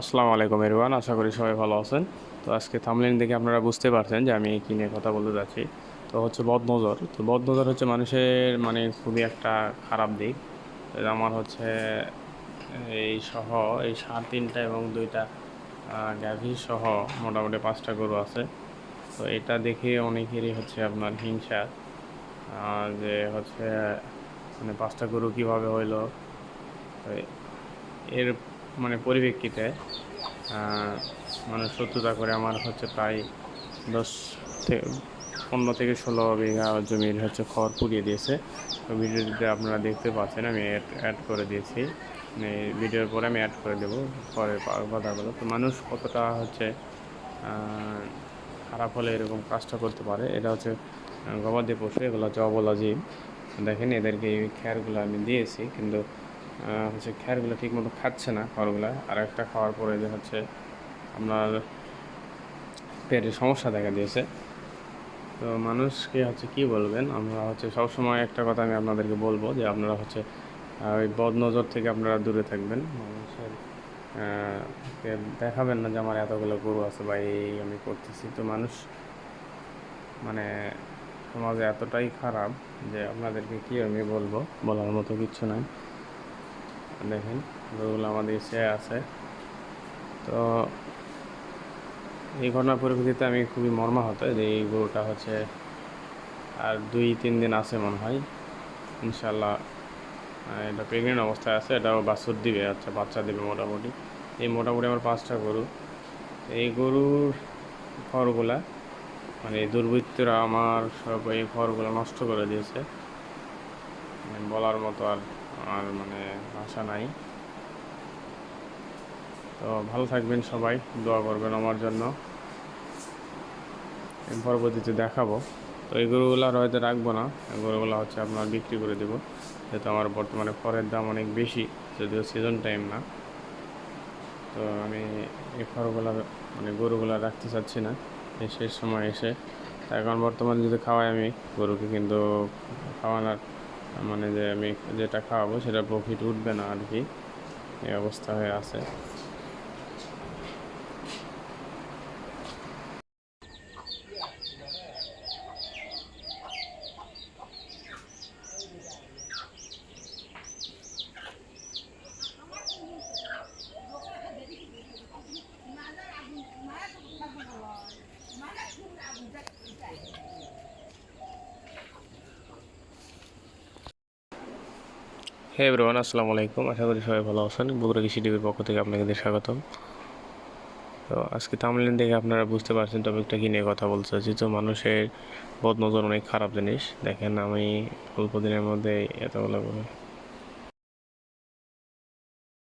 আসসালামু আলাইকুম এরওয়ান আশা করি সবাই ভালো আছেন। তো আজকে থামলেন দেখে আপনারা বুঝতে পারছেন যে আমি কী নিয়ে কথা বলতে যাচ্ছি। তো হচ্ছে বদনজর। তো বদনজর হচ্ছে মানুষের মানে খুবই একটা খারাপ দিক। আমার হচ্ছে এই সহ, এই সার তিনটা এবং দুইটা গাভী সহ মোটামুটি পাঁচটা গরু আছে। তো এটা দেখে অনেকেরই হচ্ছে আপনার হিংসা যে হচ্ছে মানে পাঁচটা গরু কীভাবে হইল। এর মানে পরিপ্রেক্ষিতে মানুষ শত্রুতা করে আমার হচ্ছে প্রায় দশ থেকে পনেরো থেকে ষোলো বিঘা জমির হচ্ছে খড় পুড়িয়ে দিয়েছে। তো ভিডিওটিতে আপনারা দেখতে পাচ্ছেন, আমি অ্যাড করে দিয়েছি। মানে ভিডিওর পরে আমি অ্যাড করে দেবো পরে পা- কথাগুলো তো মানুষ কতটা হচ্ছে খারাপ হলে এরকম কাজটা করতে পারে, এটা হচ্ছে গবাদি পশু, এগুলো হচ্ছে অবলা জীব দেখেন এদেরকে এই খেয়ারগুলো আমি দিয়েছি, কিন্তু হচ্ছে খ্যারগুলো ঠিক মতো খাচ্ছে না, খড়গুলো। আর একটা খাওয়ার পরে যে হচ্ছে আপনার পেটের সমস্যা দেখা দিয়েছে। তো মানুষকে হচ্ছে কি বলবেন, আমরা হচ্ছে সবসময় একটা কথা আমি আপনাদেরকে বলব যে আপনারা হচ্ছে ওই বদনজর থেকে আপনারা দূরে থাকবেন। মানুষের দেখাবেন না যে আমার এতগুলো গরু আছে বা এই আমি করতেছি। তো মানুষ মানে সমাজে এতটাই খারাপ যে আপনাদেরকে কি আমি বলব, বলার মতো কিচ্ছু নাই। দেখেন গরুগুলো আমাদের সে আছে। তো এই ঘটনার পরিপ্রেক্ষিতে আমি খুবই মর্মাহত যে এই গরুটা হচ্ছে আর দুই, তিন দিন আছে মনে হয়। ইনশাল্লাহ এটা প্রেগনেন্ট অবস্থায় আছে, এটাও বাছুর দিবে আচ্ছা বাচ্চা দিবে মোটামুটি। এই মোটামুটি আমার পাঁচটা গরু। এই গরুর খড়গুলা মানে দুর্বৃত্তরা আমার সব এই খড়গুলো নষ্ট করে দিয়েছে। মানে বলার মতো আর আর মানে ভাষা নাই। তো ভালো থাকবেন সবাই, দোয়া করবেন আমার জন্য। পরবর্তীতে দেখাবো। তো এই গরুগুলো আর হয়তো রাখব না গরুগুলো হচ্ছে আপনার বিক্রি করে দেবো। যেহেতু আমার বর্তমানে খড়ের দাম অনেক বেশি, যদিও সিজন টাইম না। তো আমি এই খড়গুলো মানে গরুগুলো রাখতে চাচ্ছি না, এই শেষ সময় এসে। এখন বর্তমানে যদি খাওয়াই আমি, গরুকে কিন্তু খাওয়ানোর মানে যে আমি যেটা খাওয়াবো সেটা প্রফিট উঠবে না আর কি। এই অবস্থা হয়ে আছে। হে এভরিওয়ান আসসালামু আলাইকুম। আশা করি সবাই ভালো আছেন। বগুড়া কৃষি টিভির পক্ষ থেকে আপনাদের স্বাগতম। তো আজকে তামলিন দেখে আপনারা বুঝতে পারছেন টপিকটা কী নিয়ে কথা বলতে চাচ্ছি। তো মানুষের বদনজর অনেক খারাপ জিনিস। দেখেন আমি অল্প দিনের মধ্যে এতগুলো